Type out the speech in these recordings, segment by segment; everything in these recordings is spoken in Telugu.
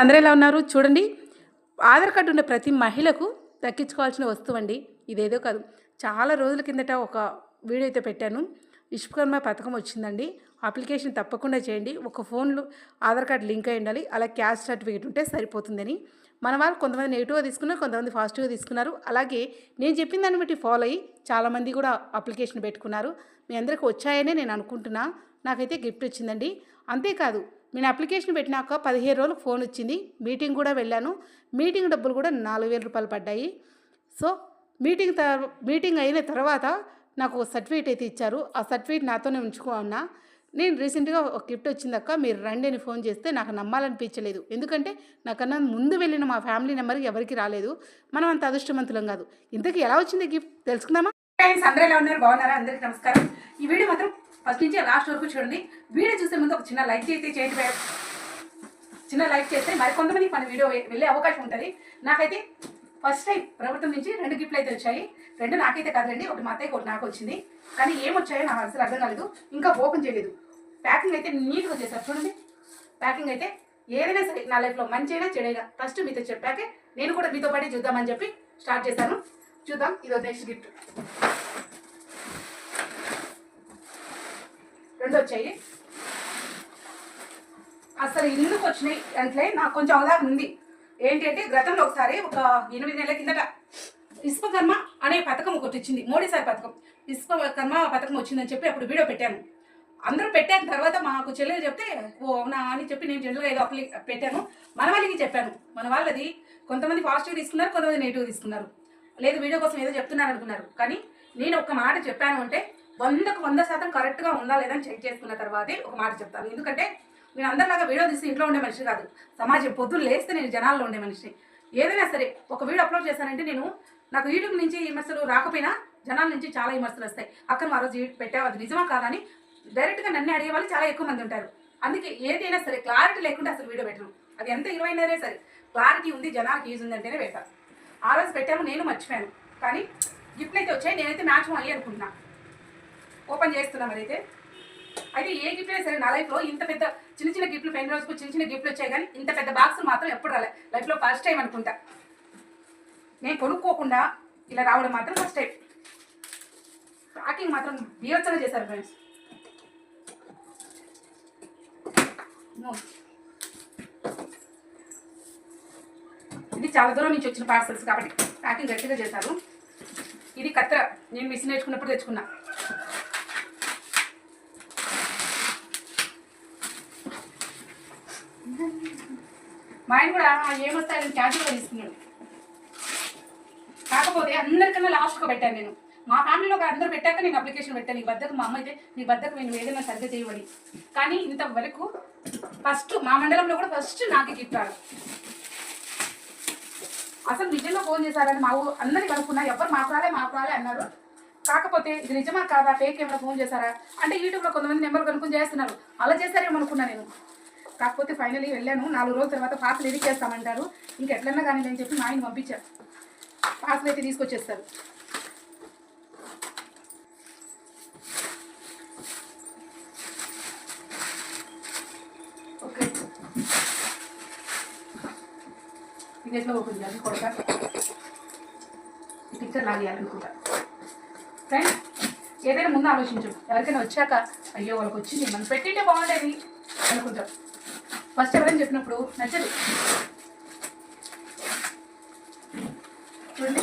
అందరూ ఎలా ఉన్నారు? చూడండి. ఆధార్ కార్డు ఉన్న ప్రతి మహిళకు దక్కించుకోవాల్సిన వస్తువు అండి. ఇదేదో కాదు. చాలా రోజుల కిందట ఒక వీడియో అయితే పెట్టాను. విశ్వకర్మ పథకం వచ్చిందండి. అప్లికేషన్ తప్పకుండా చేయండి. ఒక ఫోన్లో ఆధార్ కార్డు లింక్ అయి ఉండాలి. అలా క్యాష్ సర్టిఫికేట్ ఉంటే సరిపోతుందని. మన వాళ్ళు కొంతమంది నెగిటివ్గా తీసుకున్నారు కొంతమంది ఫాస్ట్గా తీసుకున్నారు. అలాగే నేను చెప్పిన దాన్ని బట్టి ఫాలో అయ్యి చాలామంది కూడా అప్లికేషన్ పెట్టుకున్నారు. మీ అందరికీ వచ్చాయనే నేను అనుకుంటున్నా. నాకైతే గిఫ్ట్ వచ్చిందండి. అంతేకాదు నేను అప్లికేషన్ పెట్టినాక పదిహేను రోజులకు ఫోన్ వచ్చింది. మీటింగ్ కూడా వెళ్ళాను. మీటింగ్ డబ్బులు కూడా నాలుగు వేల రూపాయలు పడ్డాయి. సో మీటింగ్ తర్ మీటింగ్ అయిన తర్వాత నాకు ఒక సర్టిఫికేట్ అయితే ఇచ్చారు. ఆ సర్టిఫికేట్ నాతోనే ఉంచుకున్నా నేను రీసెంట్గా ఒక గిఫ్ట్ వచ్చిందక్క మీరు రండి అని ఫోన్ చేస్తే నాకు నమ్మాలనిపించలేదు. ఎందుకంటే నాకన్నా ముందు వెళ్ళిన మా ఫ్యామిలీ నెంబర్ ఎవరికి రాలేదు. మనం అంత అదృష్టవంతులం కాదు. ఇంతకీ ఎలా వచ్చింది గిఫ్ట్? తెలుసుకుందామా? ఫ్రెండ్స్ అందరూ ఎలా ఉన్నారు? బాగున్నారా? అందరికీ నమస్కారం. ఈ వీడియో మాత్రం ఫస్ట్ నుంచి లాస్ట్ వరకు చూడండి. వీడియో చూసే ముందు ఒక చిన్న లైక్ అయితే చేయండి చిన్న లైక్ చేస్తే మరికొంతమంది మన వీడియో వెళ్ళే అవకాశం ఉంటుంది. నాకైతే ఫస్ట్ టైం ప్రభుత్వం నుంచి రెండు గిఫ్ట్లు అయితే వచ్చాయి. రెండు నాకైతే కాదండి ఒకటి మా అత్తయ్యకి ఒకటి నాకు వచ్చింది. కానీ ఏమొచ్చాయో నాకు అసలు అర్థం కాలేదు. ఇంకా ఓపెన్ చేయలేదు. ప్యాకింగ్ అయితే నీట్గా చేశారు చూడండి. ప్యాకింగ్ అయితే ఏదైనా సరే నా లైఫ్లో మంచిగా చెడేగా చెడైనా ఫస్ట్ మీతో చెప్పాకే నేను కూడా మీతో పాటే చూద్దామని చెప్పి స్టార్ట్ చేశాను. చూద్దాం ఇదో నెక్స్ట్ గిఫ్ట్ రెండు వచ్చాయి. అసలు ఎందుకు వచ్చినాయి అంటే నాకు కొంచెం అవగాహన ఉంది. ఏంటి అంటే గతంలో ఒకసారి ఒక ఎనిమిది నెలల కిందట విశ్వకర్మ అనే పథకం ఒకటి వచ్చింది. మోడీసారి పథకం. విశ్వకర్మ పథకం వచ్చిందని చెప్పి అప్పుడు వీడియో పెట్టాను అందరూ పెట్టాను తర్వాత మాకు చెల్లెలు చెప్తే ఓ అవునా? అని చెప్పి నేను జనరల్గా ఏదో అప్లి పెట్టాను. మన వాళ్ళకి చెప్పాను. మన వాళ్ళది కొంతమంది పాజిటివ్ తీసుకున్నారు కొంతమంది నెగిటివ్ తీసుకున్నారు. లేదు వీడియో కోసం ఏదో చెప్తున్నారు అనుకున్నారు. కానీ నేను ఒక మాట చెప్పాను అంటే వందకు వంద శాతం కరెక్ట్గా ఉందా లేదా అని చెక్ చేసుకున్న తర్వాతే ఒక మాట చెప్తాను. ఎందుకంటే నేను అందరిలాగా వీడియో తీసి ఇంట్లో ఉండే మనిషి కాదు. సమాజం పొద్దున్న లేస్తే నేను జనాల్లో ఉండే మనిషిని. ఏదైనా సరే ఒక వీడియో అప్లోడ్ చేశానంటే నేను నాకు యూట్యూబ్ నుంచి విమర్శలు రాకపోయినా జనాల నుంచి చాలా విమర్శలు వస్తాయి. అక్కడ ఆ రోజు పెట్టావు అది నిజమా కాదని డైరెక్ట్గా నన్ను అడిగే వాళ్ళు చాలా ఎక్కువ మంది ఉంటారు. అందుకే ఏదైనా సరే క్లారిటీ లేకుండా అసలు వీడియో పెట్టను. అది ఎంత ఇరవైనారే సరే. క్లారిటీ ఉంది జనాలకి యూజ్ ఉందంటేనే పెడతాను ఆ రోజు పెట్టాము నేను మర్చిపోయాను. కానీ గిఫ్ట్లు అయితే వచ్చాయి నేనైతే మ్యాచ్ అయ్యి అనుకుంటున్నాను ఓపెన్ చేస్తున్నాం అయితే. అయితే ఏ గిఫ్ట్ అయినా సరే నా లైఫ్లో ఇంత పెద్ద చిన్న చిన్న గిఫ్ట్లు పెన్ రోజుకు చిన్న చిన్న గిఫ్ట్లు వచ్చాయి కానీ ఇంత పెద్ద బాక్స్ మాత్రం ఎప్పుడు రాలే. లైఫ్లో ఫస్ట్ టైం అనుకుంటా. నేను కొనుక్కోకుండా ఇలా రావడం మాత్రం ఫస్ట్ టైం ప్యాకింగ్ మాత్రం బీవచ్చగా చేశారు ఫ్రెండ్స్ ఇది చాలా దూరం నుంచి వచ్చిన పార్సల్స్ కాబట్టి ప్యాకింగ్ గట్టిగా చేశారు. ఇది కత్తెర. నేను మిషన్ నేర్చుకున్నప్పుడు తెచ్చుకున్నా. మా ఆయన కూడా ఏమొస్తాయని క్యాజువల్గా తీసుకున్నాడు. కాకపోతే అందరికన్నా లాస్ట్గా పెట్టాను నేను. మా ఫ్యామిలీలో ఒక అందరూ పెట్టాక నేను అప్లికేషన్ పెట్టాను. నీ బద్దకు మా అమ్మ అయితే నీ బద్దకు నేను ఏదైనా సరిగ్గా చేయబడి కానీ ఇంతవరకు ఫస్ట్ మా మండలంలో కూడా ఫస్ట్ నాకు గిట్టారు అసలు నిజంగా ఫోన్ చేశారని మా ఊరు అందరికి అనుకున్నా ఎవరు మాకు రాలే అన్నారు. కాకపోతే ఇది నిజమా కాదా ఫేక్ ఏమైనా ఫోన్ చేశారా? అంటే యూట్యూబ్లో కొంతమంది నెంబర్ కనుక్కొని చేస్తున్నారు. అలా చేస్తారేమో అనుకున్నా నేను. కాకపోతే ఫైనలీ వెళ్ళాను. నాలుగు రోజుల తర్వాత పార్సల్ ఎడిట్ చేస్తామంటారు. ఇంకెట్లన్నా కానీ నేను చెప్పి మా ఆయన పంపించాను పార్సల్ అయితే తీసుకొచ్చేస్తారు. ఓకే. ఓపెన్ చేయాలి పిక్చర్ లాగేయాలనుకుంటా ఫ్రెండ్స్ ఏదైనా ముందు ఆలోచించు. ఎవరికైనా వచ్చాక అయ్యో వాళ్ళకి వచ్చింది మనం పెట్టింటే బాగుండేది అనుకుంటాం. ఫస్ట్ ఎవరైనా చెప్పినప్పుడు నచ్చదు. చూడండి.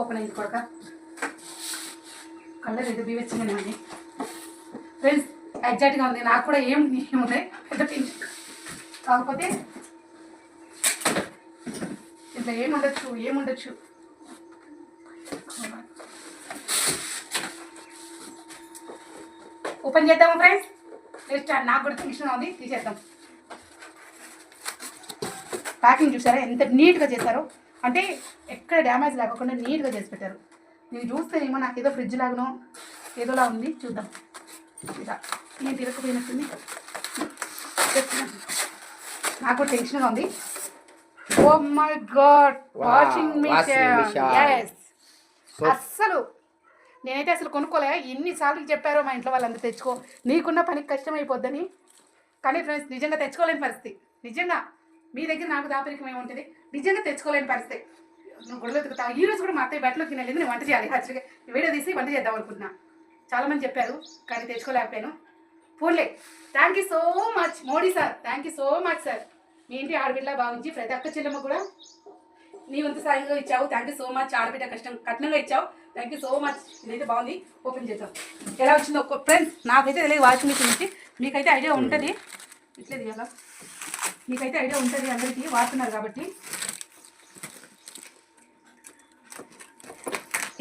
ఓపెన్ అయింది కొడక. కలర్ ఏదో బీవచ్చిందని ఉంది. ఫ్రెండ్స్ ఎగ్జాక్ట్గా ఉంది. నాకు కూడా ఏం ఏముంది పెద్ద పింఛ్ కాకపోతే ఇట్లా ఏముండొచ్చు ఏముండొచ్చు? ఓపెన్ చేద్దాము ఫ్రెండ్స్? నెక్స్ట్ నాకు కూడా టెన్షన్ ఉంది తీసేద్దాం. ప్యాకింగ్ చూసారా ఎంత నీట్గా చేశారో? అంటే ఎక్కడ డ్యామేజ్ లేకుండా నీట్గా చేసి పెట్టారు. నేను చూస్తేనేమో నాకు ఏదో ఫ్రిడ్జ్ లాగానో ఏదోలా ఉంది చూద్దాం. ఇలా నేను తిరగకపోయినట్టుంది. నాకు కూడా టెన్షన్గా ఉంది. ఓ my god washing machine. Yes అస్సలు నేనైతే అసలు కొనుక్కోలే. ఎన్నిసార్లు చెప్పారో మా ఇంట్లో వాళ్ళందరూ తెచ్చుకో. నీకున్న పనికి కష్టం అయిపోద్దని కానీ ఫ్రెండ్స్ నిజంగా తెచ్చుకోలేని పరిస్థితి. నిజంగా మీ దగ్గర నాకు దాపరికం ఏముంటుంది? నిజంగా తెచ్చుకోలేని పరిస్థితి. నువ్వు గొడవలు ఎత్తుకుతావు ఈ రోజు కూడా మా అత్తయ్య బట్టలు తినలేదు నేను వంట చేయాలి. యాక్చువల్గా వీడియో తీసి వంట చేద్దాం అనుకుంటున్నా. చాలా మంది చెప్పారు కానీ తెచ్చుకోలేకపోయాను. పోన్లే. Thank you so much Modi sir. Thank you so much sir మీ ఇంటి ఆడబిడ్డ భావించి ప్రతి ఒక్క చెల్లెమ్మ కూడా నీ వంతు సాయంగా ఇచ్చావు. థ్యాంక్ యూ సో మచ్ ఆడబిడ్డ కష్టం కట్నంగా ఇచ్చావు. థ్యాంక్ యూ సో మచ్ ఇదైతే బాగుంది. ఓపెన్ చేద్దాం. ఎలా వచ్చిందో ఒక్క ఫ్రెండ్స్ నాకైతే తెలియదు వాషింగ్ మిషన్ నుంచి. మీకైతే ఐడియా ఉంటుంది. ఇట్లే తీయాలా మీకైతే ఐడియా ఉంటుంది అందరికీ. వాడుతున్నారు కాబట్టి.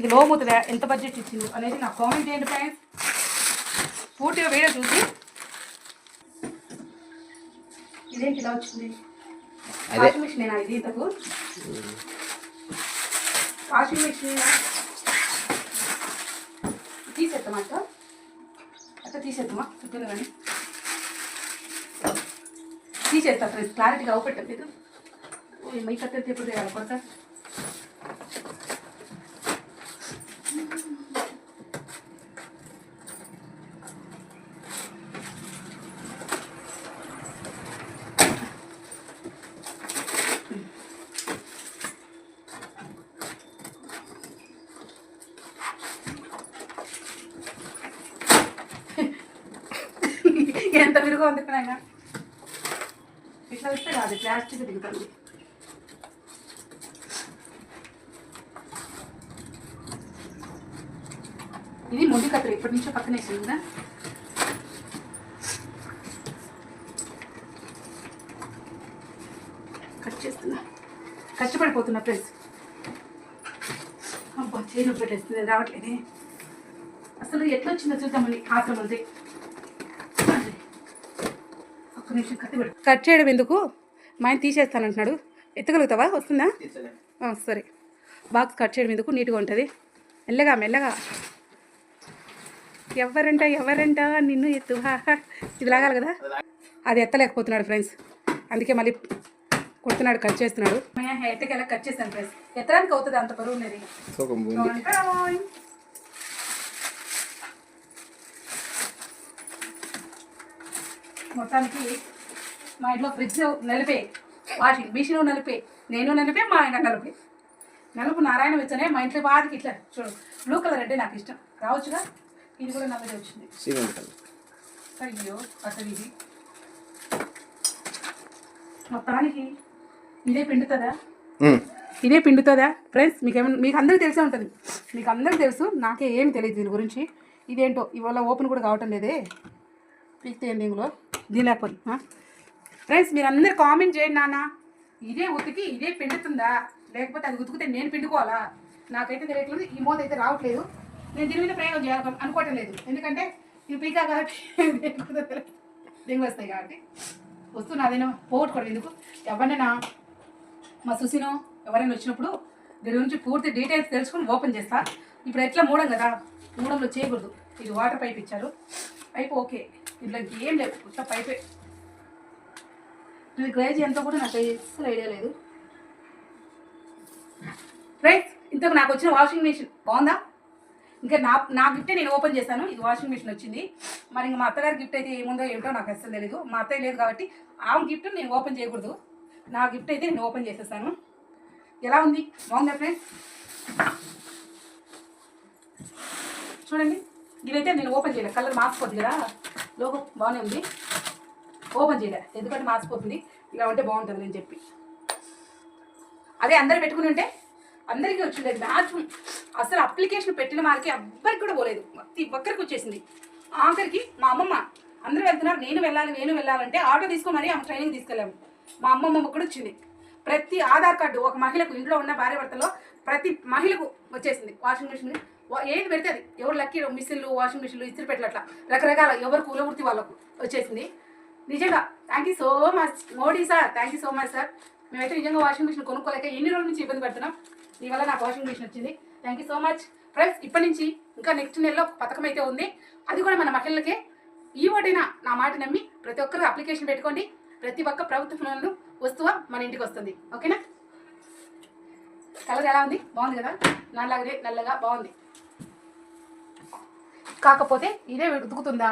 ఇది లో మూతుందా ఎంత బడ్జెట్ ఇచ్చింది అనేది నాకు కామెంట్ చేయండి ఫ్రెండ్స్ పూర్తిగా వీడియో చూసి ఇదేంటి ఇలా వచ్చింది. వాషింగ్ మిషన్ నేను ఇది ఇంతకు? వాషింగ్ మిషన్ తీసేద్దామా అక్క? అక్క తీసేద్దామా? చుట్టూ కానీ తీసేస్తా ఫ్రెండ్స్? క్లారిటీగా అవుపెట్టలేదు మై కట్టెలు ఎప్పుడు చేయాలి కొత్త ఎంత విరుగా ఉంది ఇక్కడ ఇట్లా వస్తే కాదు ప్లాస్టిక్ దిగుతుంది ఇది మొండి కత్తిరి ఇప్పటి నుంచో పక్కన వేసిందా కట్ చేస్తున్నా. కష్టపడిపోతున్నా ప్లీజ్. అబ్బా చేను పెట్టేస్తుంది రావట్లేదే. అసలు ఎట్లా వచ్చిందో చూద్దామని ఆత్రం ఉంది కట్ చేయడం ఎందుకు? మా ఆయన తీసేస్తానంటున్నాడు. ఎత్తగలుగుతావా? వస్తుందా? ఆ, సరే. బాక్స్ కట్ చేయడం ఎందుకు? నీట్గా ఉంటుంది. మెల్లగా మెల్లగా. ఎవరంట ఎవరంట? నిన్ను ఎత్తు. ఇది లాగాలి కదా? అది ఎత్తలేకపోతున్నాడు ఫ్రెండ్స్. అందుకే మళ్ళీ కొడుతున్నాడు కట్ చేస్తున్నాడు. ఎత్తకి ఎలా కట్ చేస్తాను ఫ్రెండ్స్? ఎత్తడానికి అవుతుంది అంత బరువు ఉన్నది సుఖం ఉంది మొత్తానికి మా ఇంట్లో ఫ్రిడ్జ్ నలిపే వాషింగ్ మిషన్ నలిపే నేను నలిపే మా ఆయన నలిపే. నలుపు నారాయణ వచ్చానే మా ఇంట్లో వాటికి ఇట్లా చూడు బ్లూ కలర్ అంటే నాకు ఇష్టం. రావచ్చుగా? ఇది కూడా నల్లదే వచ్చింది. అయ్యో అసలు ఇది. మొత్తానికి ఇదే పిండుతుందా? ఇదే పిండుతుందా? ఫ్రెండ్స్ మీకు ఏమైనా మీకు అందరికీ తెలిసే ఉంటుంది. మీకు అందరికీ తెలుసు నాకే ఏమి తెలియదు దీని గురించి. ఇదేంటో? ఇవాళ ఓపెన్ కూడా కావటం లేదే. పీక్తే ఏంది ఇందులో దీని లేకపోతే ఫ్రెండ్స్ మీరు అందరు కామెంట్ చేయండి నాన్న. ఇదే ఉతికి ఇదే పిండుతుందా? లేకపోతే అది ఉతికితే నేను పిండుకోవాలా? నాకైతే తెలియట్లేదు ఈ మోత అయితే రావట్లేదు. నేను దీని మీద ప్రయోగం చేయాలి అనుకోవటం లేదు. ఎందుకంటే ఇది పీకా కాబట్టి దిగులు వస్తాయి కాబట్టి. వస్తున్నా అదేనో పోగొట్టుకోవడం ఎందుకు? ఎవరినైనా మా సుసినో ఎవరైనా వచ్చినప్పుడు దీని గురించి పూర్తి డీటెయిల్స్ తెలుసుకుని ఓపెన్ చేస్తా. ఇప్పుడు ఎట్లా మూడం కదా? మూడంలో చేయకూడదు. ఇది వాటర్ పైప్ ఇచ్చారు. Pipe okay. ఇంట్లో ఏం లేదు ఇట్లా పైపే ఇది గ్రేజ్ ఎంత కూడా నాకు అసలు ఐడియా లేదు. రైట్ ఇంతకు నాకు వచ్చిన వాషింగ్ మిషన్ బాగుందా? ఇంకా నా నా గిఫ్టే నేను ఓపెన్ చేశాను ఇది వాషింగ్ మిషన్ వచ్చింది. మరి ఇంకా మా అత్తగారి గిఫ్ట్ అయితే ఏముందో ఏమిటో నాకు అసలు తెలియదు మా అత్తయ్య లేదు కాబట్టి ఆమె గిఫ్ట్ నేను ఓపెన్ చేయకూడదు. నా గిఫ్ట్ అయితే నేను ఓపెన్ చేసేసాను ఎలా ఉంది? బాగుందా ఫ్రెండ్స్ చూడండి. ఇవైతే నేను ఓపెన్ చేయలేదు కలర్ మార్చిపోద్ది కదా. లోగో బాగానే ఉంది. ఓపెన్ చేయలే. ఎందుకంటే మార్చిపోతుంది ఇలా ఉంటే బాగుంటుంది నేను చెప్పి. అదే అందరు పెట్టుకుని ఉంటే అందరికీ వచ్చిండే మ్యాక్సిమం అసలు అప్లికేషన్ పెట్టిన వారికి ఎవ్వరికి కూడా పోలేదు. ప్రతి ఒక్కరికి వచ్చేసింది. ఆఖరికి మా అమ్మమ్మ అందరూ వెళ్తున్నారు. నేను వెళ్ళాలి నేను వెళ్ళాలంటే ఆటో తీసుకోమని మరీ ఆమె ట్రైనింగ్ తీసుకెళ్ళాము. మా అమ్మమ్మ కూడా వచ్చింది. ప్రతి ఆధార్ కార్డు ఒక మహిళకు ఇంట్లో ఉన్న భార్య భర్తలో ప్రతి మహిళకు వచ్చేసింది. వాషింగ్ మిషన్ ఏది పెడితే అది. ఎవరు లక్కీ మిషన్లు వాషింగ్ మిషన్లు ఇస్త్రీ పెట్టలట్లా. రకరకాల ఎవరు కూలవృత్తి వాళ్ళకు వచ్చేసింది. నిజంగా thank you so much Modi sir thank you so much sir మేమైతే నిజంగా వాషింగ్ మిషన్ కొనుక్కోలేక ఎన్ని రోజుల నుంచి ఇబ్బంది పడుతున్నాం. నీ వల్ల నాకు వాషింగ్ మిషన్ వచ్చింది. Thank you so much friends ఇప్పటి నుంచి ఇంకా నెక్స్ట్ నెలలో పథకం అయితే ఉంది. అది కూడా మన మహిళలకే ఈ ఓటైనా నా మాట నమ్మి ప్రతి ఒక్కరు అప్లికేషన్ పెట్టుకోండి. ప్రతి ఒక్క ప్రభుత్వం వస్తువ మన ఇంటికి వస్తుంది. ఓకేనా? కలర్ ఎలా ఉంది? బాగుంది కదా? నల్లగా నల్లగా బాగుంది. కాకపోతే ఇదే ఉతుకుతుందా?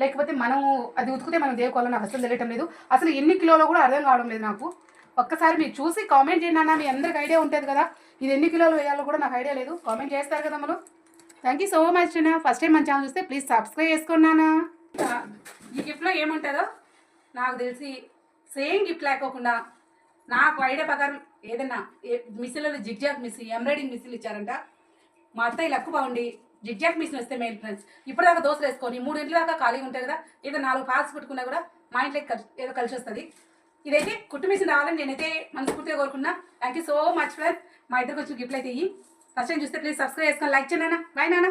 లేకపోతే మనము అది ఉతికితే మనం దేవుకోవాలని నాకు అసలు తెలియటం లేదు. అసలు ఎన్ని కిలోలో కూడా అర్థం కావడం లేదు నాకు. ఒక్కసారి మీరు చూసి కామెంట్ చేయండి అన్న మీ అందరికి ఐడియా ఉంటుంది కదా. ఇది ఎన్ని కిలోలు వేయాలో కూడా నాకు ఐడియా లేదు. కామెంట్ చేస్తారు కదా మనం థ్యాంక్ యూ సో మచ్ అన్న ఫస్ట్ టైం మన ఛానల్ చూస్తే ప్లీజ్ సబ్స్క్రైబ్ చేసుకున్నానా ఈ గిఫ్ట్లో ఏముంటుందో నాకు తెలిసి సేమ్ గిఫ్ట్ లేకోకుండా నాకు ఐడియా ప్రకారం ఏదైనా మిషన్లలో జిగ్జాగ్ మిస్ ఎంబ్రాయిడింగ్ మిషన్లు ఇచ్చారంట. మా అత్తయ్య లక్కు బాగుండి జిగ్జాగ్ మిషన్ వస్తే మెయిన్ ఫ్రెండ్స్. ఇప్పటిదాకా దోశలు వేసుకొని మూడు ఇంటి దాకా ఖాళీగా ఉంటాయి కదా ఏదో నాలుగు పాల్స్ పెట్టుకున్నా కూడా మా ఇంట్లోకి కలిసి ఏదో కలిసి వస్తుంది ఇదైతే కుట్టు మిషన్ రావాలని నేనైతే మనస్ఫూర్తిగా కోరుకున్నా. Thank you so much friends మా ఇద్దరికి వచ్చిన గిఫ్ట్లు అయితే ఇవి ఫస్ట్ టైం చూస్తే ప్లీజ్ సబ్స్క్రైబ్ చేసుకొని లైక్ చేయండి నాన్న. బాయ్ నాన్న.